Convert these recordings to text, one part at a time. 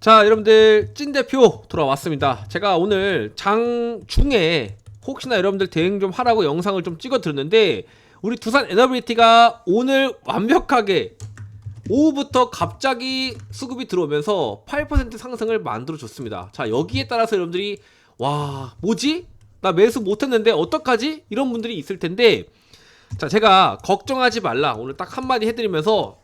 자, 여러분들 찐 대표 돌아왔습니다. 제가 오늘 장 중에 혹시나 여러분들 대응 좀 하라고 영상을 좀 찍어 드렸는데 우리 두산 에너빌리티가 오늘 완벽하게 오후부터 갑자기 수급이 들어오면서 8% 상승을 만들어 줬습니다. 자, 여기에 따라서 여러분들이 와, 뭐지? 나 매수 못 했는데 어떡하지? 이런 분들이 있을 텐데 자, 제가 걱정하지 말라. 오늘 딱 한마디 해드리면서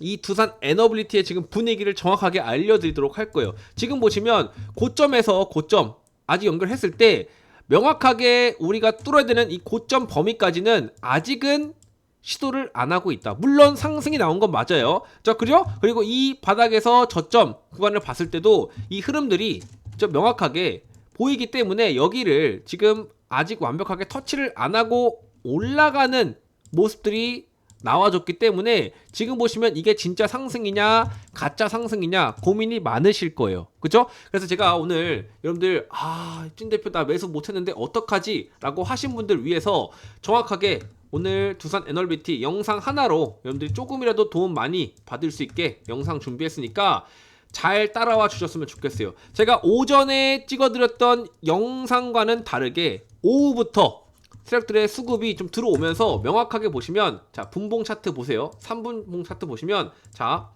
이 두산 에너빌리티의 지금 분위기를 정확하게 알려드리도록 할 거예요. 지금 보시면 고점에서 고점 아직 연결했을 때 명확하게 우리가 뚫어야 되는 이 고점 범위까지는 아직은 시도를 안 하고 있다. 물론 상승이 나온 건 맞아요. 자, 그죠? 그리고 이 바닥에서 저점 구간을 봤을 때도 이 흐름들이 좀 명확하게 보이기 때문에 여기를 지금 아직 완벽하게 터치를 안 하고 올라가는 모습들이 나와줬기 때문에 지금 보시면 이게 진짜 상승이냐 가짜 상승이냐 고민이 많으실 거예요. 그죠? 그래서 제가 오늘 여러분들 아 찐 대표 나 매수 못 했는데 어떡하지? 라고 하신 분들 위해서 정확하게 오늘 두산 에너비티 영상 하나로 여러분들이 조금이라도 도움 많이 받을 수 있게 영상 준비했으니까 잘 따라와 주셨으면 좋겠어요. 제가 오전에 찍어드렸던 영상과는 다르게 오후부터 세력들의 수급이 좀 들어오면서 명확하게 보시면 자 분봉 차트 보세요. 3분봉 차트 보시면 자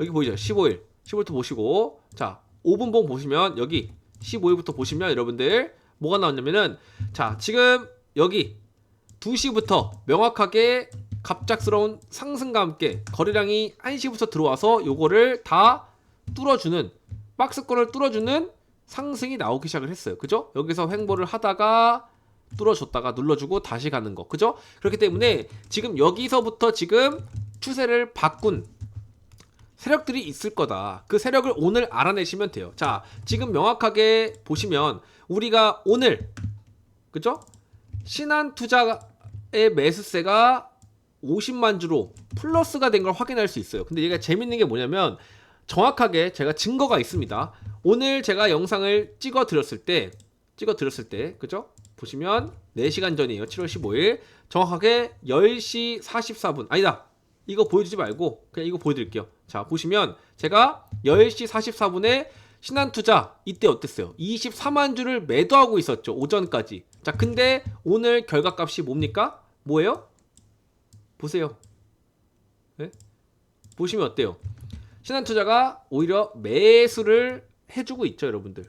여기 보이죠? 15일. 15일부터 보시고 자 5분봉 보시면 여기 15일부터 보시면 여러분들 뭐가 나왔냐면은 자 지금 여기 2시부터 명확하게 갑작스러운 상승과 함께 거래량이 1시부터 들어와서 요거를 다 뚫어주는 박스권을 뚫어주는 상승이 나오기 시작을 했어요. 그죠? 여기서 횡보를 하다가 뚫어줬다가 눌러주고 다시 가는 거 그죠? 그렇기 때문에 지금 여기서부터 지금 추세를 바꾼 세력들이 있을 거다. 그 세력을 오늘 알아내시면 돼요. 자, 지금 명확하게 보시면 우리가 오늘 그죠? 신한 투자의 매수세가 50만 주로 플러스가 된 걸 확인할 수 있어요. 근데 얘가 재밌는 게 뭐냐면 정확하게 제가 증거가 있습니다. 오늘 제가 영상을 찍어 드렸을 때 찍어 드렸을 때 그죠? 보시면 4시간 전이에요. 7월 15일. 정확하게 10시 44분. 아니다. 이거 보여주지 말고 그냥 이거 보여드릴게요. 자, 보시면 제가 10시 44분에 신한투자 이때 어땠어요? 24만 주를 매도하고 있었죠. 오전까지. 자, 근데 오늘 결과값이 뭡니까? 뭐예요? 보세요. 네? 보시면 어때요? 신한투자가 오히려 매수를 해주고 있죠, 여러분들.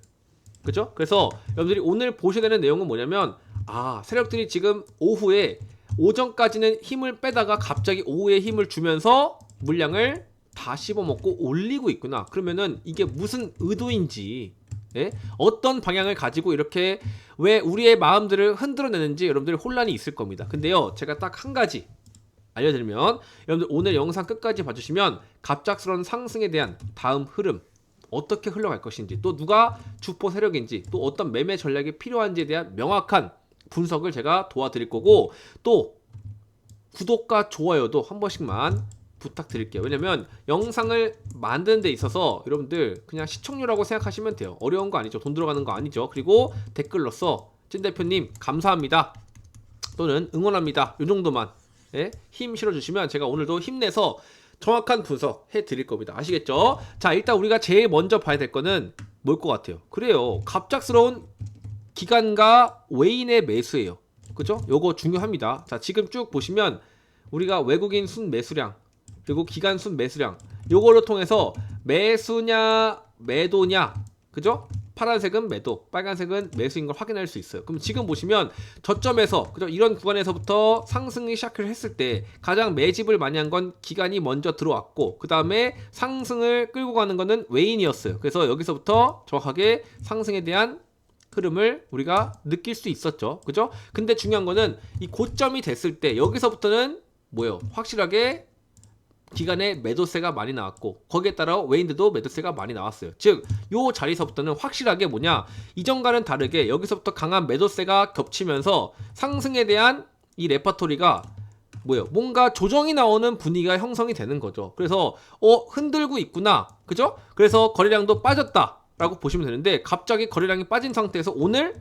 그죠? 그래서 여러분들이 오늘 보셔야 되는 내용은 뭐냐면 아 세력들이 지금 오후에 오전까지는 힘을 빼다가 갑자기 오후에 힘을 주면서 물량을 다 씹어먹고 올리고 있구나. 그러면은 이게 무슨 의도인지 예? 어떤 방향을 가지고 이렇게 왜 우리의 마음들을 흔들어내는지 여러분들 혼란이 있을 겁니다. 근데요, 제가 딱 한 가지 알려드리면 여러분들 오늘 영상 끝까지 봐주시면 갑작스러운 상승에 대한 다음 흐름 어떻게 흘러갈 것인지 또 누가 주포 세력인지 또 어떤 매매 전략이 필요한지에 대한 명확한 분석을 제가 도와드릴 거고 또 구독과 좋아요도 한 번씩만 부탁드릴게요. 왜냐면 영상을 만드는 데 있어서 여러분들 그냥 시청률라고 생각하시면 돼요. 어려운 거 아니죠. 돈 들어가는 거 아니죠. 그리고 댓글로써 찐 대표님 감사합니다. 또는 응원합니다. 요 정도만 예? 힘 실어주시면 제가 오늘도 힘내서 정확한 분석 해 드릴 겁니다. 아시겠죠? 자, 일단 우리가 제일 먼저 봐야 될 거는 뭘 것 같아요? 그래요. 갑작스러운 기관과 외인의 매수예요. 그죠? 요거 중요합니다. 자, 지금 쭉 보시면 우리가 외국인 순 매수량 그리고 기관 순 매수량 요거를 통해서 매수냐 매도냐 그죠? 파란색은 매도, 빨간색은 매수인 걸 확인할 수 있어요. 그럼 지금 보시면 저점에서 그죠? 이런 구간에서부터 상승이 시작을 했을 때 가장 매집을 많이 한 건 기간이 먼저 들어왔고 그 다음에 상승을 끌고 가는 거는 외인이었어요. 그래서 여기서부터 정확하게 상승에 대한 흐름을 우리가 느낄 수 있었죠. 그죠? 근데 중요한 거는 이 고점이 됐을 때 여기서부터는 뭐예요? 확실하게 기간에 매도세가 많이 나왔고 거기에 따라 외인들도 매도세가 많이 나왔어요. 즉, 요 자리서부터는 확실하게 뭐냐 이전과는 다르게 여기서부터 강한 매도세가 겹치면서 상승에 대한 이 레퍼토리가 뭐예요? 뭔가 조정이 나오는 분위기가 형성이 되는 거죠. 그래서 어 흔들고 있구나, 그죠? 그래서 거래량도 빠졌다라고 보시면 되는데 갑자기 거래량이 빠진 상태에서 오늘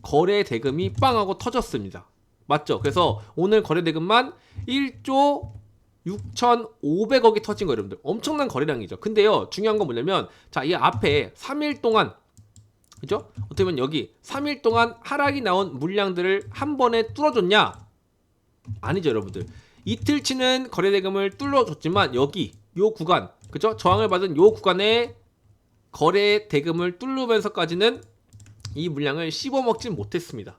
거래 대금이 빵하고 터졌습니다. 맞죠? 그래서 오늘 거래 대금만 1조 6,500억이 터진 거 여러분들. 엄청난 거래량이죠. 근데요, 중요한 건 뭐냐면 자, 이 앞에 3일 동안 그죠? 어떻게 보면 여기 3일 동안 하락이 나온 물량들을 한 번에 뚫어줬냐? 아니죠, 여러분들. 이틀치는 거래 대금을 뚫어줬지만 여기 요 구간, 그죠? 저항을 받은 요 구간에 거래 대금을 뚫으면서까지는 이 물량을 씹어먹진 못했습니다.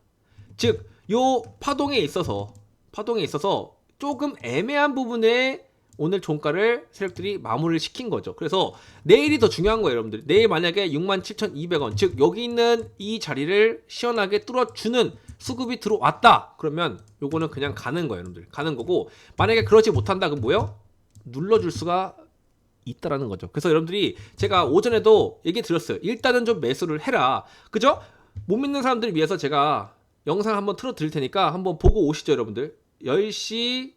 즉, 요 파동에 있어서 파동에 있어서 조금 애매한 부분에 오늘 종가를 세력들이 마무리를 시킨 거죠. 그래서 내일이 더 중요한 거예요, 여러분들. 내일 만약에 67,200원, 즉 여기 있는 이 자리를 시원하게 뚫어주는 수급이 들어왔다. 그러면 요거는 그냥 가는 거예요, 여러분들. 가는 거고 만약에 그러지 못한다, 그럼 뭐요? 눌러줄 수가 있다라는 거죠. 그래서 여러분들이 제가 오전에도 얘기 드렸어요. 일단은 좀 매수를 해라. 그죠? 못 믿는 사람들을 위해서 제가 영상 한번 틀어 드릴 테니까 한번 보고 오시죠, 여러분들. 10시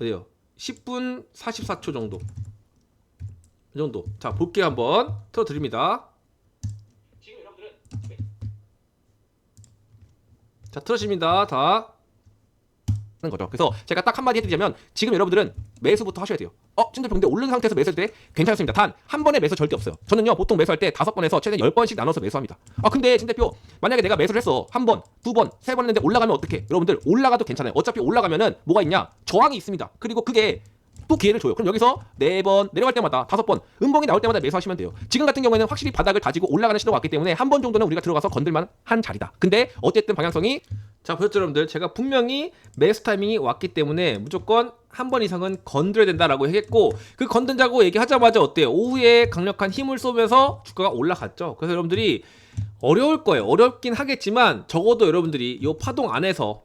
어디요? 10분 44초 정도. 이 정도. 자, 볼게요 한번. 틀어 드립니다. 지금 여러분들은 자, 틀어집니다. 다. 하는 거죠. 그래서 제가 딱 한마디 해드리자면 지금 여러분들은 매수부터 하셔야 돼요. 어, 근데 오른 상태에서 매수할 때 괜찮습니다. 단 한 번에 매수 절대 없어요. 저는요 보통 매수할 때 다섯 번에서 최대 열 번씩 나눠서 매수합니다. 아 근데 찐대표 만약에 내가 매수를 했어 한 번, 두 번, 세 번 했는데 올라가면 어떡해? 여러분들 올라가도 괜찮아요. 어차피 올라가면은 뭐가 있냐? 저항이 있습니다. 그리고 그게 또 기회를 줘요. 그럼 여기서 네 번 내려갈 때마다 다섯 번 음봉이 나올 때마다 매수하시면 돼요. 지금 같은 경우에는 확실히 바닥을 다지고 올라가는 시도가 왔기 때문에 한 번 정도는 우리가 들어가서 건들만 한 자리다. 근데 어쨌든 방향성이 자 보셨죠 여러분들 제가 분명히 매수 타이밍이 왔기 때문에 무조건 한 번 이상은 건드려야 된다라고 했고 그 건든다고 얘기하자마자 어때요 오후에 강력한 힘을 쏘면서 주가가 올라갔죠 그래서 여러분들이 어려울 거예요 어렵긴 하겠지만 적어도 여러분들이 이 파동 안에서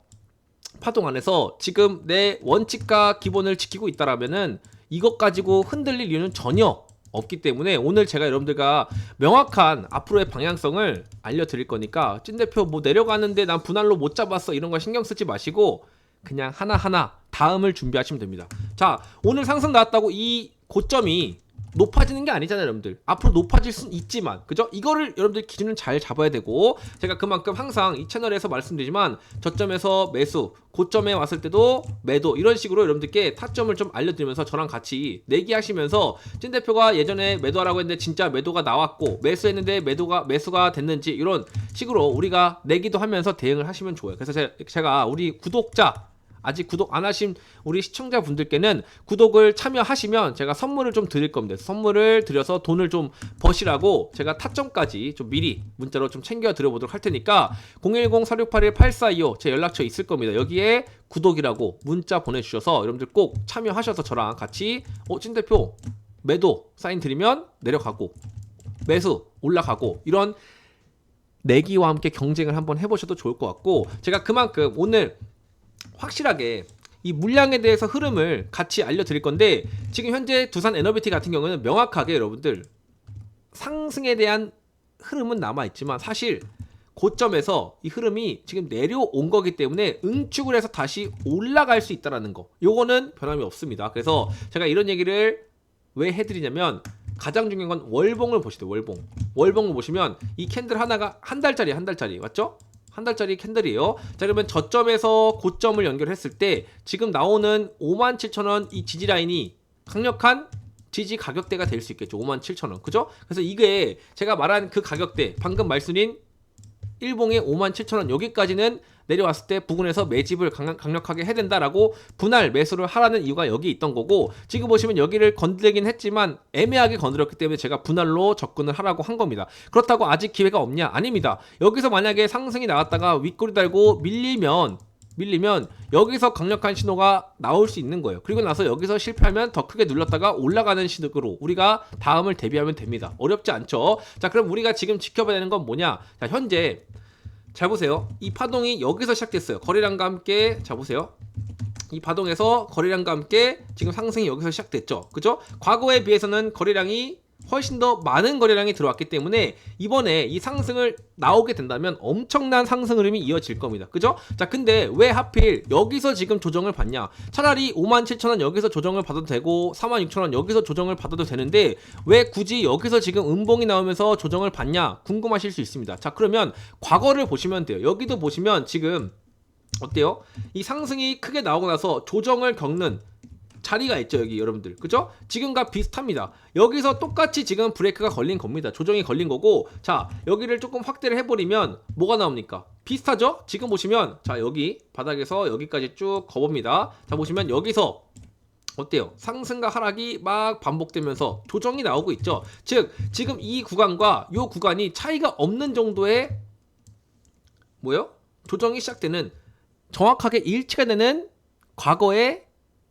파동 안에서 지금 내 원칙과 기본을 지키고 있다라면은 이것 가지고 흔들릴 이유는 전혀 없기 때문에 오늘 제가 여러분들과 명확한 앞으로의 방향성을 알려드릴 거니까 찐 대표 뭐 내려가는데 난 분할로 못 잡았어 이런 거 신경 쓰지 마시고 그냥 하나하나 다음을 준비하시면 됩니다. 자 오늘 상승 나왔다고 이 고점이 높아지는 게 아니잖아요, 여러분들. 앞으로 높아질 수는 있지만, 그죠? 이거를 여러분들 기준을 잘 잡아야 되고, 제가 그만큼 항상 이 채널에서 말씀드리지만, 저점에서 매수, 고점에 왔을 때도 매도, 이런 식으로 여러분들께 타점을 좀 알려드리면서 저랑 같이 내기하시면서, 찐 대표가 예전에 매도하라고 했는데 진짜 매도가 나왔고, 매수했는데 매도가, 매수가 됐는지, 이런 식으로 우리가 내기도 하면서 대응을 하시면 좋아요. 그래서 제- 제가 우리 구독자, 아직 구독 안 하신 우리 시청자분들께는 구독을 참여하시면 제가 선물을 좀 드릴 겁니다. 선물을 드려서 돈을 좀 버시라고 제가 타점까지 좀 미리 문자로 좀 챙겨 드려보도록 할 테니까 010-4681-8425 제 연락처 있을 겁니다. 여기에 구독이라고 문자 보내주셔서 여러분들 꼭 참여하셔서 저랑 같이 어, 찐 대표 매도 사인 드리면 내려가고 매수 올라가고 이런 내기와 함께 경쟁을 한번 해보셔도 좋을 것 같고 제가 그만큼 오늘 확실하게 이 물량에 대해서 흐름을 같이 알려드릴 건데 지금 현재 두산 에너비티 같은 경우는 명확하게 여러분들 상승에 대한 흐름은 남아 있지만 사실 고점에서 이 흐름이 지금 내려온 거기 때문에 응축을 해서 다시 올라갈 수 있다라는 거. 요거는 변함이 없습니다. 그래서 제가 이런 얘기를 왜 해드리냐면 가장 중요한 건 월봉을 보시죠 월봉. 월봉을 보시면 이 캔들 하나가 한 달짜리 한 달짜리. 맞죠? 한 달짜리 캔들이에요. 자 그러면 저점에서 고점을 연결했을 때 지금 나오는 57,000원 이 지지 라인이 강력한 지지 가격대가 될 수 있겠죠. 57,000원. 그죠? 그래서 이게 제가 말한 그 가격대 방금 말씀드린 일봉의 57,000원 여기까지는 내려왔을 때 부근에서 매집을 강, 강력하게 해야 된다라고 분할 매수를 하라는 이유가 여기 있던 거고 지금 보시면 여기를 건드리긴 했지만 애매하게 건드렸기 때문에 제가 분할로 접근을 하라고 한 겁니다. 그렇다고 아직 기회가 없냐? 아닙니다. 여기서 만약에 상승이 나왔다가 윗꼬리 달고 밀리면 밀리면 여기서 강력한 신호가 나올 수 있는 거예요. 그리고 나서 여기서 실패하면 더 크게 눌렀다가 올라가는 신호로 우리가 다음을 대비하면 됩니다. 어렵지 않죠? 자, 그럼 우리가 지금 지켜봐야 되는 건 뭐냐? 자, 현재 잘 보세요. 이 파동이 여기서 시작됐어요. 거래량과 함께 자 보세요. 이 파동에서 거래량과 함께 지금 상승이 여기서 시작됐죠. 그죠? 과거에 비해서는 거래량이 훨씬 더 많은 거래량이 들어왔기 때문에 이번에 이 상승을 나오게 된다면 엄청난 상승 흐름이 이어질 겁니다. 그죠? 자, 근데 왜 하필 여기서 지금 조정을 받냐? 차라리 57,000원 여기서 조정을 받아도 되고 46,000원 여기서 조정을 받아도 되는데 왜 굳이 여기서 지금 음봉이 나오면서 조정을 받냐? 궁금하실 수 있습니다. 자, 그러면 과거를 보시면 돼요. 여기도 보시면 지금 어때요? 이 상승이 크게 나오고 나서 조정을 겪는 자리가 있죠 여기 여러분들 그죠? 지금과 비슷합니다 여기서 똑같이 지금 브레이크가 걸린 겁니다 조정이 걸린 거고 자 여기를 조금 확대를 해버리면 뭐가 나옵니까? 비슷하죠? 지금 보시면 자 여기 바닥에서 여기까지 쭉 거봅니다 자 보시면 여기서 어때요? 상승과 하락이 막 반복되면서 조정이 나오고 있죠. 즉 지금 이 구간과 이 구간이 차이가 없는 정도의 뭐요? 조정이 시작되는 정확하게 일치가 되는 과거의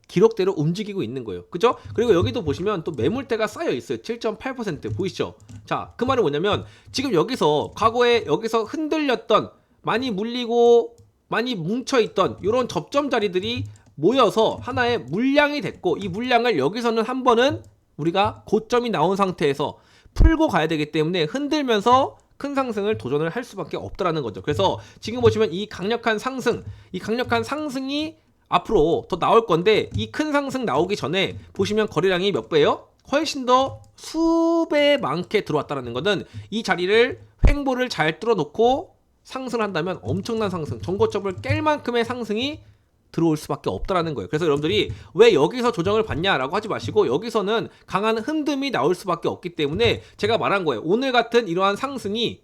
기록대로 움직이고 있는 거예요. 그죠? 그리고 여기도 보시면 또 매물대가 쌓여 있어요. 7.8% 보이시죠? 자, 그 말은 뭐냐면 지금 여기서 과거에 여기서 흔들렸던 많이 물리고 많이 뭉쳐 있던 이런 접점 자리들이 모여서 하나의 물량이 됐고 이 물량을 여기서는 한 번은 우리가 고점이 나온 상태에서 풀고 가야 되기 때문에 흔들면서 큰 상승을 도전을 할 수밖에 없다라는 거죠. 그래서 지금 보시면 이 강력한 상승, 이 강력한 상승이 앞으로 더 나올 건데 이 큰 상승 나오기 전에 보시면 거래량이 몇 배예요? 훨씬 더 수배 많게 들어왔다는 거는 이 자리를 횡보를 잘 뚫어놓고 상승한다면 엄청난 상승, 전고점을 깰 만큼의 상승이 들어올 수밖에 없다라는 거예요. 그래서 여러분들이 왜 여기서 조정을 받냐라고 하지 마시고 여기서는 강한 흔듦이 나올 수밖에 없기 때문에 제가 말한 거예요. 오늘 같은 이러한 상승이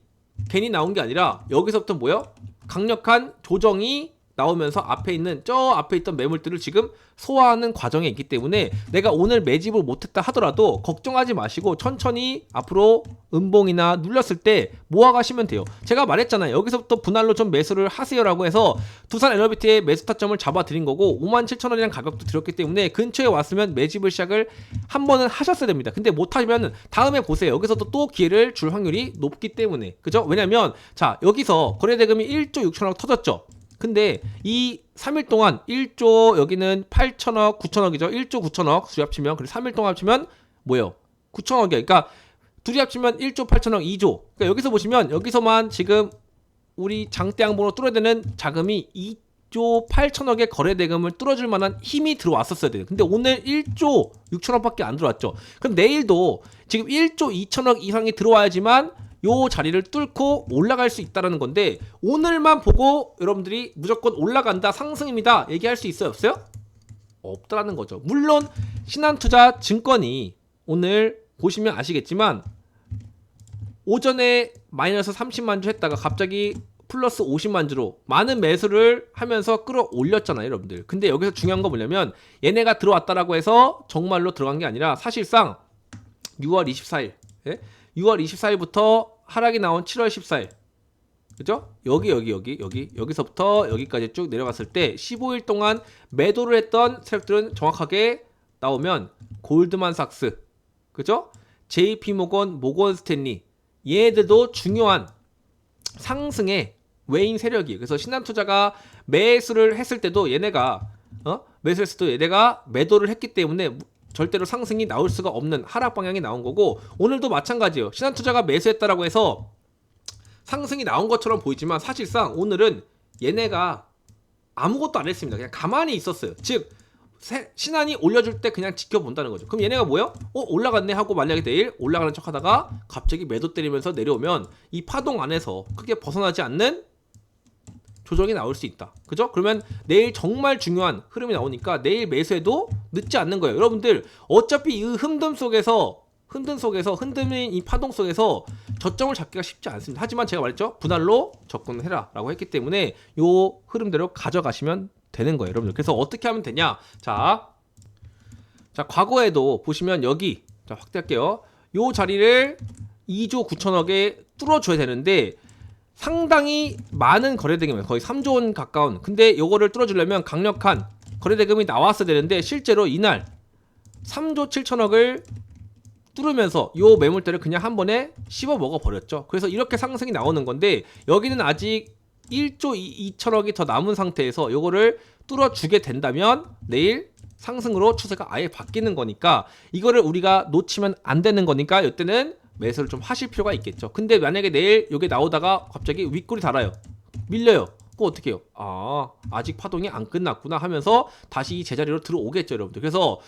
괜히 나온 게 아니라 여기서부터 뭐요? 강력한 조정이 나오면서 앞에 있는 저 앞에 있던 매물들을 지금 소화하는 과정에 있기 때문에 내가 오늘 매집을 못했다 하더라도 걱정하지 마시고 천천히 앞으로 음봉이나 눌렸을 때 모아가시면 돼요. 제가 말했잖아요. 여기서부터 분할로 좀 매수를 하세요라고 해서 두산 에너비티의 매수 타점을 잡아드린 거고 5만 7천 원이라는 가격도 드렸기 때문에 근처에 왔으면 매집을 시작을 한 번은 하셨어야 됩니다. 근데 못하면 다음에 보세요. 여기서도 또 기회를 줄 확률이 높기 때문에 그죠? 왜냐면 자 여기서 거래대금이 1조 6천억 터졌죠. 근데 이 3일 동안 1조 여기는 8천억, 9천억이죠. 1조 9천억 둘이 합치면 그리고 3일 동안 합치면 뭐예요? 9천억이야. 그러니까 둘이 합치면 1조 8천억 2조. 그러니까 여기서 보시면 여기서만 지금 우리 장대양봉으로 뚫어야 되는 자금이 2조 8천억의 거래 대금을 뚫어줄 만한 힘이 들어왔었어야 돼요. 근데 오늘 1조 6천억밖에 안 들어왔죠. 그럼 내일도 지금 1조 2천억 이상이 들어와야지만 요 자리를 뚫고 올라갈 수 있다라는 건데 오늘만 보고 여러분들이 무조건 올라간다 상승입니다 얘기할 수 있어요 없어요? 없다라는 거죠. 물론 신한투자 증권이 오늘 보시면 아시겠지만 오전에 마이너스 30만 주 했다가 갑자기 플러스 50만 주로 많은 매수를 하면서 끌어올렸잖아요, 여러분들. 근데 여기서 중요한 거 뭐냐면 얘네가 들어왔다라고 해서 정말로 들어간 게 아니라 사실상 6월 24일, 예? 6월 24일부터 하락이 나온 7월 14일. 그죠? 여기 여기 여기 여기 여기서부터 여기까지 쭉 내려갔을 때 15일 동안 매도를 했던 세력들은 정확하게 나오면 골드만삭스, 그죠? JP 모건, 모건 스탠리 얘네들도 중요한 상승의 외인 세력이에요. 그래서 신한투자가 매수를 했을 때도 얘네가 어? 매수했을 때도 얘네가 매도를 했기 때문에 절대로 상승이 나올 수가 없는 하락 방향이 나온 거고 오늘도 마찬가지예요. 신한투자가 매수했다라고 해서 상승이 나온 것처럼 보이지만 사실상 오늘은 얘네가 아무것도 안 했습니다. 그냥 가만히 있었어요. 즉 세- 신한이 올려줄 때 그냥 지켜본다는 거죠. 그럼 얘네가 뭐요? 어 올라갔네 하고 만약에 내일 올라가는 척하다가 갑자기 매도 때리면서 내려오면 이 파동 안에서 크게 벗어나지 않는 조정이 나올 수 있다. 그죠? 그러면 내일 정말 중요한 흐름이 나오니까 내일 매수해도 늦지 않는 거예요. 여러분들 어차피 이 흔듦 속에서 흔듦 속에서 흔들린 이 파동 속에서 저점을 잡기가 쉽지 않습니다. 하지만 제가 말했죠. 분할로 접근해라라고 했기 때문에 요 흐름대로 가져가시면 되는 거예요, 여러분들. 그래서 어떻게 하면 되냐? 자, 자 과거에도 보시면 여기 자 확대할게요. 요 자리를 2조 9천억에 뚫어 줘야 되는데 상당히 많은 거래대금이 거의 3조 원 가까운. 근데 요거를 뚫어주려면 강력한 거래대금이 나왔어야 되는데 실제로 이날 3조 7천억을 뚫으면서 요 매물대를 그냥 한 번에 씹어 먹어 버렸죠. 그래서 이렇게 상승이 나오는 건데 여기는 아직 1조 2천억이 더 남은 상태에서 요거를 뚫어주게 된다면 내일 상승으로 추세가 아예 바뀌는 거니까 이거를 우리가 놓치면 안 되는 거니까 이때는 매수를 좀 하실 필요가 있겠죠. 근데 만약에 내일 요게 나오다가 갑자기 윗골이 달아요. 밀려요. 그거 어떻게 해요? 아, 아직 파동이 안 끝났구나 하면서 다시 이 제자리로 들어오겠죠, 여러분들. 그래서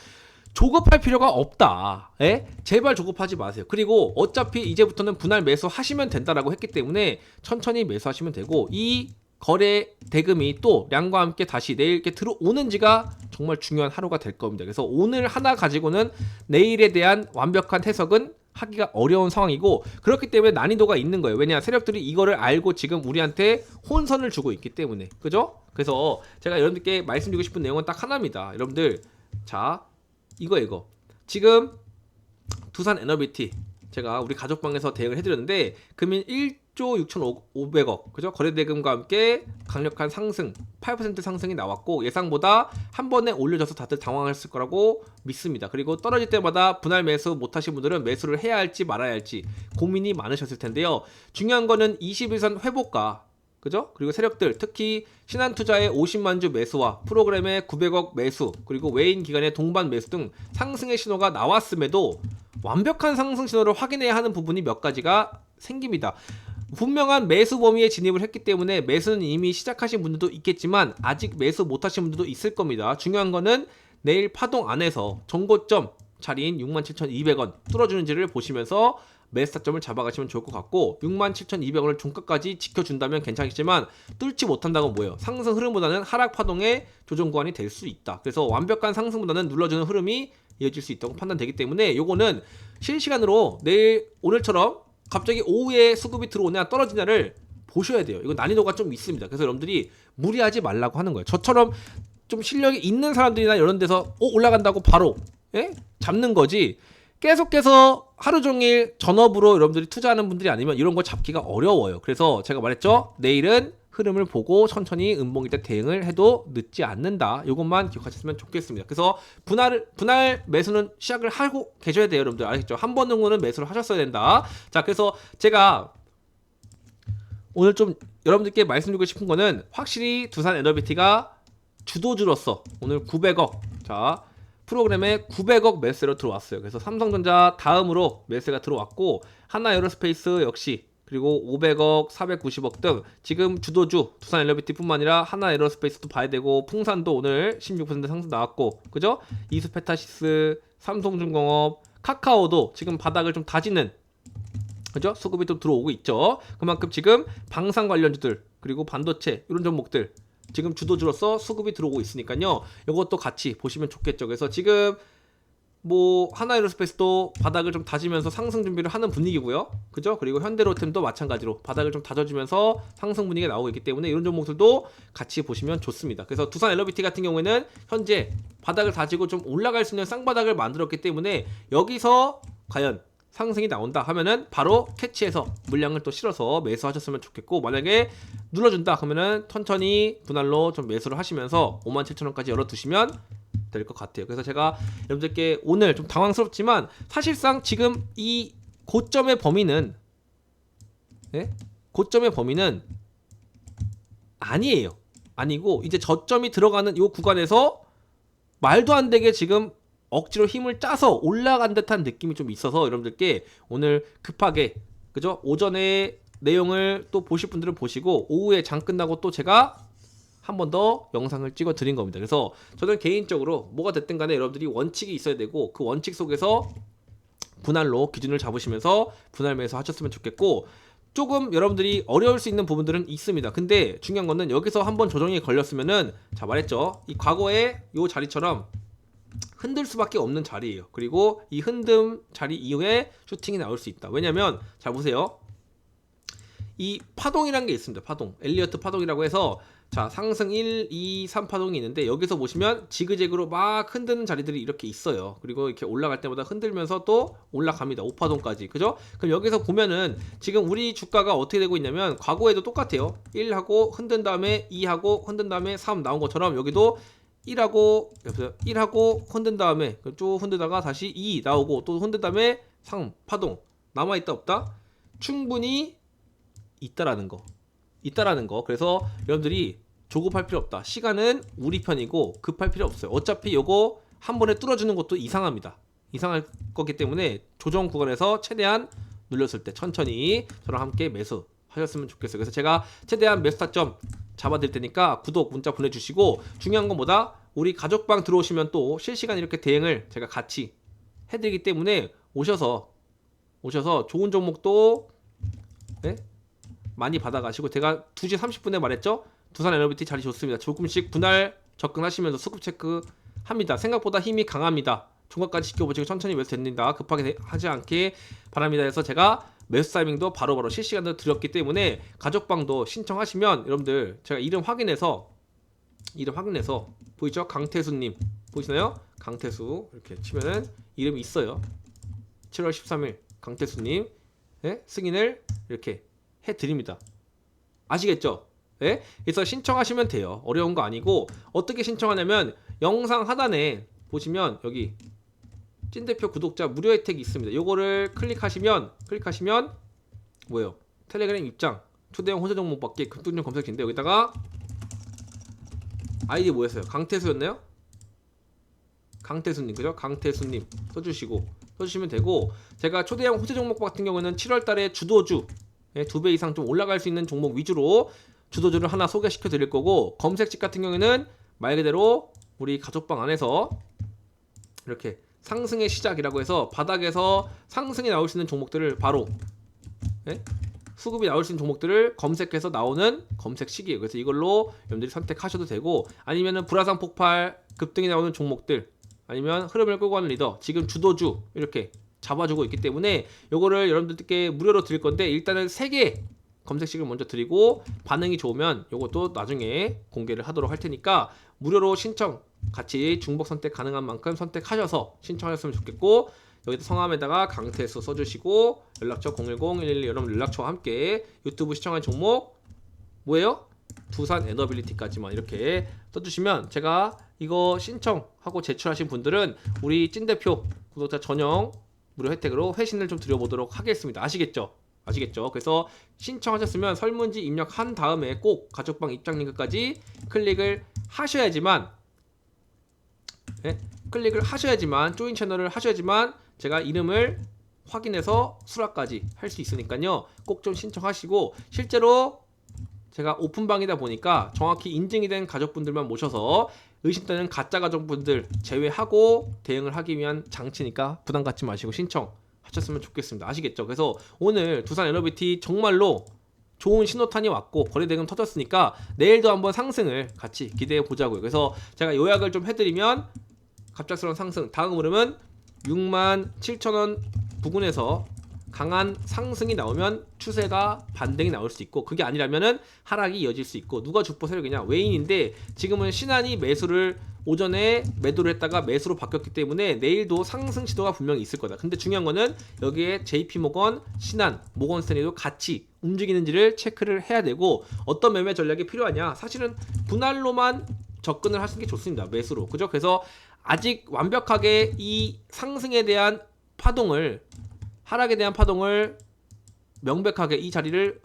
조급할 필요가 없다. 예? 제발 조급하지 마세요. 그리고 어차피 이제부터는 분할 매수 하시면 된다라고 했기 때문에 천천히 매수하시면 되고 이 거래 대금이 또 량과 함께 다시 내일 이렇게 들어오는지가 정말 중요한 하루가 될 겁니다. 그래서 오늘 하나 가지고는 내일에 대한 완벽한 해석은 하기가 어려운 상황이고 그렇기 때문에 난이도가 있는 거예요. 왜냐 세력들이 이거를 알고 지금 우리한테 혼선을 주고 있기 때문에 그죠? 그래서 제가 여러분들께 말씀드리고 싶은 내용은 딱 하나입니다. 여러분들 자 이거 이거 지금 두산 에너비티 제가 우리 가족방에서 대응을 해드렸는데 금일 1 조 6,500억. 그죠? 거래대금과 함께 강력한 상승 8% 상승이 나왔고 예상보다 한 번에 올려져서 다들 당황했을 거라고 믿습니다. 그리고 떨어질 때마다 분할 매수 못하신 분들은 매수를 해야 할지 말아야 할지 고민이 많으셨을 텐데요. 중요한 거는 21선 회복과 그죠? 그리고 세력들 특히 신한투자의 50만 주 매수와 프로그램의 900억 매수 그리고 외인 기관의 동반 매수 등 상승의 신호가 나왔음에도 완벽한 상승 신호를 확인해야 하는 부분이 몇 가지가 생깁니다. 분명한 매수 범위에 진입을 했기 때문에 매수는 이미 시작하신 분들도 있겠지만 아직 매수 못하신 분들도 있을 겁니다. 중요한 거는 내일 파동 안에서 정고점 자리인 67,200원 뚫어주는지를 보시면서 매스타점을 잡아가시면 좋을 것 같고 67,200원을 종가까지 지켜준다면 괜찮겠지만 뚫지 못한다고 뭐예요? 상승 흐름보다는 하락 파동의 조정 구간이 될 수 있다. 그래서 완벽한 상승보다는 눌러주는 흐름이 이어질 수 있다고 판단되기 때문에 요거는 실시간으로 내일 오늘처럼 갑자기 오후에 수급이 들어오냐 떨어지냐를 보셔야 돼요. 이건 난이도가 좀 있습니다. 그래서 여러분들이 무리하지 말라고 하는 거예요. 저처럼 좀 실력이 있는 사람들이나 이런 데서 오 올라간다고 바로 예? 잡는 거지. 계속해서 하루 종일 전업으로 여러분들이 투자하는 분들이 아니면 이런 거 잡기가 어려워요. 그래서 제가 말했죠. 내일은 흐름을 보고 천천히 음봉일 때 대응을 해도 늦지 않는다. 이것만 기억하셨으면 좋겠습니다. 그래서 분할 분할 매수는 시작을 하고 계셔야 돼요, 여러분들. 알겠죠? 한 번 정도는 매수를 하셨어야 된다. 자, 그래서 제가 오늘 좀 여러분들께 말씀드리고 싶은 거는 확실히 두산 에너비티가 주도주로서 오늘 900억 자 프로그램에 900억 매수로 들어왔어요. 그래서 삼성전자 다음으로 매수가 들어왔고 하나 에어로스페이스 역시 그리고 500억, 490억 등 지금 주도주 두산 엘리베이티뿐만 아니라 하나 에어로스페이스도 봐야 되고 풍산도 오늘 16% 상승 나왔고 그죠? 이수페타시스, 삼성중공업, 카카오도 지금 바닥을 좀 다지는 그죠? 수급이 좀 들어오고 있죠. 그만큼 지금 방산 관련주들 그리고 반도체 이런 종목들 지금 주도주로서 수급이 들어오고 있으니까요. 이것도 같이 보시면 좋겠죠. 그래서 지금 뭐 하나에로스페이스도 바닥을 좀 다지면서 상승 준비를 하는 분위기고요. 그죠? 그리고 현대로템도 마찬가지로 바닥을 좀 다져주면서 상승 분위기가 나오고 있기 때문에 이런 종목들도 같이 보시면 좋습니다. 그래서 두산 엘러비티 같은 경우에는 현재 바닥을 다지고 좀 올라갈 수 있는 쌍바닥을 만들었기 때문에 여기서 과연 상승이 나온다 하면은 바로 캐치해서 물량을 또 실어서 매수하셨으면 좋겠고 만약에 눌러준다 그러면은 천천히 분할로 좀 매수를 하시면서 57,000원까지 열어두시면 될 것 같아요. 그래서 제가 여러분들께 오늘 좀 당황스럽지만 사실상 지금 이 고점의 범위는 네? 고점의 범위는 아니에요. 아니고 이제 저점이 들어가는 이 구간에서 말도 안 되게 지금 억지로 힘을 짜서 올라간 듯한 느낌이 좀 있어서 여러분들께 오늘 급하게 그죠? 오전에 내용을 또 보실 분들은 보시고 오후에 장 끝나고 또 제가 한 번 더 영상을 찍어 드린 겁니다. 그래서 저는 개인적으로 뭐가 됐든 간에 여러분들이 원칙이 있어야 되고 그 원칙 속에서 분할로 기준을 잡으시면서 분할 매수 하셨으면 좋겠고 조금 여러분들이 어려울 수 있는 부분들은 있습니다. 근데 중요한 거는 여기서 한번 조정이 걸렸으면은 자 말했죠. 이 과거에 요 자리처럼 흔들 수밖에 없는 자리예요. 그리고 이 흔듦 자리 이후에 슈팅이 나올 수 있다. 왜냐면 잘 보세요. 이 파동이라는 게 있습니다. 파동. 엘리어트 파동이라고 해서 자, 상승 1, 2, 3 파동이 있는데 여기서 보시면 지그재그로 막 흔드는 자리들이 이렇게 있어요. 그리고 이렇게 올라갈 때마다 흔들면서 또 올라갑니다. 5파동까지. 그죠? 그럼 여기서 보면은 지금 우리 주가가 어떻게 되고 있냐면 과거에도 똑같아요. 1하고 흔든 다음에 2하고 흔든 다음에 3 나온 것처럼 여기도 1하고 여보세요. 1하고 흔든 다음에 쭉 흔들다가 다시 2 나오고 또 흔든 다음에 3 파동 남아 있다 없다 충분히 있다라는 거 있다라는 거 그래서 여러분들이 조급할 필요 없다. 시간은 우리 편이고 급할 필요 없어요. 어차피 요거 한 번에 뚫어주는 것도 이상합니다. 이상할 거기 때문에 조정 구간에서 최대한 눌렸을 때 천천히 저랑 함께 매수 하셨으면 좋겠어요. 그래서 제가 최대한 매수 타점 잡아드릴 테니까 구독 문자 보내주시고 중요한 건 뭐다? 우리 가족방 들어오시면 또 실시간 이렇게 대응을 제가 같이 해드리기 때문에 오셔서 오셔서 좋은 종목도 네? 많이 받아가시고 제가 2시 30분에 말했죠. 두산 에너비티 자리 좋습니다. 조금씩 분할 접근하시면서 수급 체크 합니다. 생각보다 힘이 강합니다. 종각까지 지켜보시고 천천히 매수 됩니다. 급하게 하지 않게 바랍니다. 해서 제가 매수 타이밍도 바로바로 실시간으로 드렸기 때문에 가족방도 신청하시면 여러분들 제가 이름 확인해서 이름 확인해서 보이죠? 강태수님 보이시나요? 강태수 이렇게 치면은 이름이 있어요. 7월 13일 강태수님 예? 승인을 이렇게 해드립니다. 아시겠죠? 예? 그래서 신청하시면 돼요. 어려운 거 아니고 어떻게 신청하냐면 영상 하단에 보시면 여기 찐 대표 구독자 무료 혜택이 있습니다. 요거를 클릭하시면 클릭하시면 뭐예요? 텔레그램 입장 초대형 호재 종목 받기 급등중 검색인데 여기다가 아이디 뭐였어요? 강태수였나요? 강태수님 그죠? 강태수님 써주시고 써주시면 되고 제가 초대형 호재 종목 같은 경우는 7월달에 주도주 예, 두배 이상 좀 올라갈 수 있는 종목 위주로 주도주를 하나 소개시켜 드릴 거고 검색집 같은 경우에는 말 그대로 우리 가족방 안에서 이렇게 상승의 시작이라고 해서 바닥에서 상승이 나올 수 있는 종목들을 바로 예? 수급이 나올 수 있는 종목들을 검색해서 나오는 검색 시기예요. 그래서 이걸로 여러분들이 선택하셔도 되고 아니면은 불화상 폭발 급등이 나오는 종목들 아니면 흐름을 끌고 가는 리더 지금 주도주 이렇게 잡아주고 있기 때문에 요거를 여러분들께 무료로 드릴 건데 일단은 세개 검색식을 먼저 드리고 반응이 좋으면 요것도 나중에 공개를 하도록 할 테니까 무료로 신청 같이 중복 선택 가능한 만큼 선택하셔서 신청하셨으면 좋겠고 여기다 성함에다가 강태수 써주시고 연락처 010-111 여러분 연락처와 함께 유튜브 시청한 종목 뭐예요? 두산 에너빌리티까지만 이렇게 써주시면 제가 이거 신청하고 제출하신 분들은 우리 찐 대표 구독자 전용 무료 혜택으로 회신을 좀 드려보도록 하겠습니다. 아시겠죠? 아시겠죠? 그래서 신청하셨으면 설문지 입력한 다음에 꼭 가족방 입장 링크까지 클릭을 하셔야지만 예? 클릭을 하셔야지만 조인 채널을 하셔야지만 제가 이름을 확인해서 수락까지 할 수 있으니까요. 꼭 좀 신청하시고 실제로 제가 오픈방이다 보니까 정확히 인증이 된 가족분들만 모셔서 의심되는 가짜 가족분들 제외하고 대응을 하기 위한 장치니까 부담 갖지 마시고 신청 하셨으면 좋겠습니다. 아시겠죠? 그래서 오늘 두산 에너비티 정말로 좋은 신호탄이 왔고 거래대금 터졌으니까 내일도 한번 상승을 같이 기대해 보자고요. 그래서 제가 요약을 좀 해드리면 갑작스러운 상승 다음 흐름은 6만 7천 원 부근에서 강한 상승이 나오면 추세가 반등이 나올 수 있고 그게 아니라면은 하락이 이어질 수 있고 누가 주포 세력이냐 외인인데 지금은 신한이 매수를 오전에 매도를 했다가 매수로 바뀌었기 때문에 내일도 상승 시도가 분명히 있을 거다. 근데 중요한 거는 여기에 JP 모건, 신한, 모건 스탠리도 같이 움직이는지를 체크를 해야 되고 어떤 매매 전략이 필요하냐? 사실은 분할로만 접근을 하시는 게 좋습니다. 매수로. 그죠? 그래서 아직 완벽하게 이 상승에 대한 파동을 하락에 대한 파동을 명백하게 이 자리를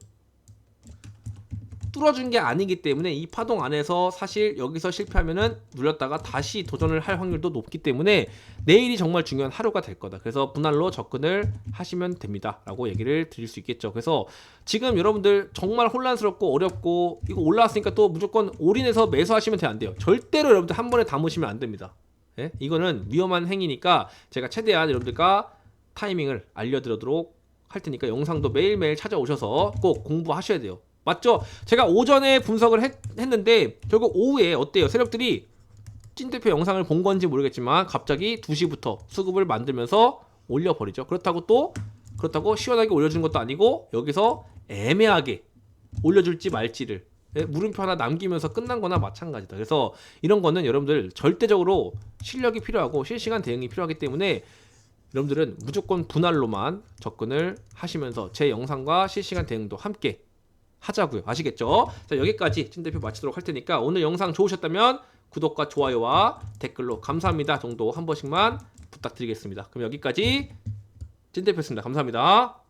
뚫어준 게 아니기 때문에 이 파동 안에서 사실 여기서 실패하면은 눌렸다가 다시 도전을 할 확률도 높기 때문에 내일이 정말 중요한 하루가 될 거다. 그래서 분할로 접근을 하시면 됩니다. 라고 얘기를 드릴 수 있겠죠. 그래서 지금 여러분들 정말 혼란스럽고 어렵고 이거 올라왔으니까 또 무조건 올인해서 매수하시면 돼안 돼요. 절대로 여러분들 한 번에 담으시면 안 됩니다. 예? 이거는 위험한 행위니까 제가 최대한 여러분들과 타이밍을 알려드리도록 할 테니까 영상도 매일매일 찾아오셔서 꼭 공부하셔야 돼요. 맞죠? 제가 오전에 분석을 했, 했는데 결국 오후에 어때요? 세력들이 찐 대표 영상을 본 건지 모르겠지만 갑자기 2시부터 수급을 만들면서 올려버리죠. 그렇다고 또 그렇다고 시원하게 올려주는 것도 아니고 여기서 애매하게 올려줄지 말지를 예, 물음표 하나 남기면서 끝난 거나 마찬가지다. 그래서 이런 거는 여러분들 절대적으로 실력이 필요하고 실시간 대응이 필요하기 때문에 여러분들은 무조건 분할로만 접근을 하시면서 제 영상과 실시간 대응도 함께 하자고요. 아시겠죠? 자, 여기까지 찐 대표 마치도록 할 테니까 오늘 영상 좋으셨다면 구독과 좋아요와 댓글로 감사합니다 정도 한 번씩만 부탁드리겠습니다. 그럼 여기까지 찐 대표였습니다. 감사합니다.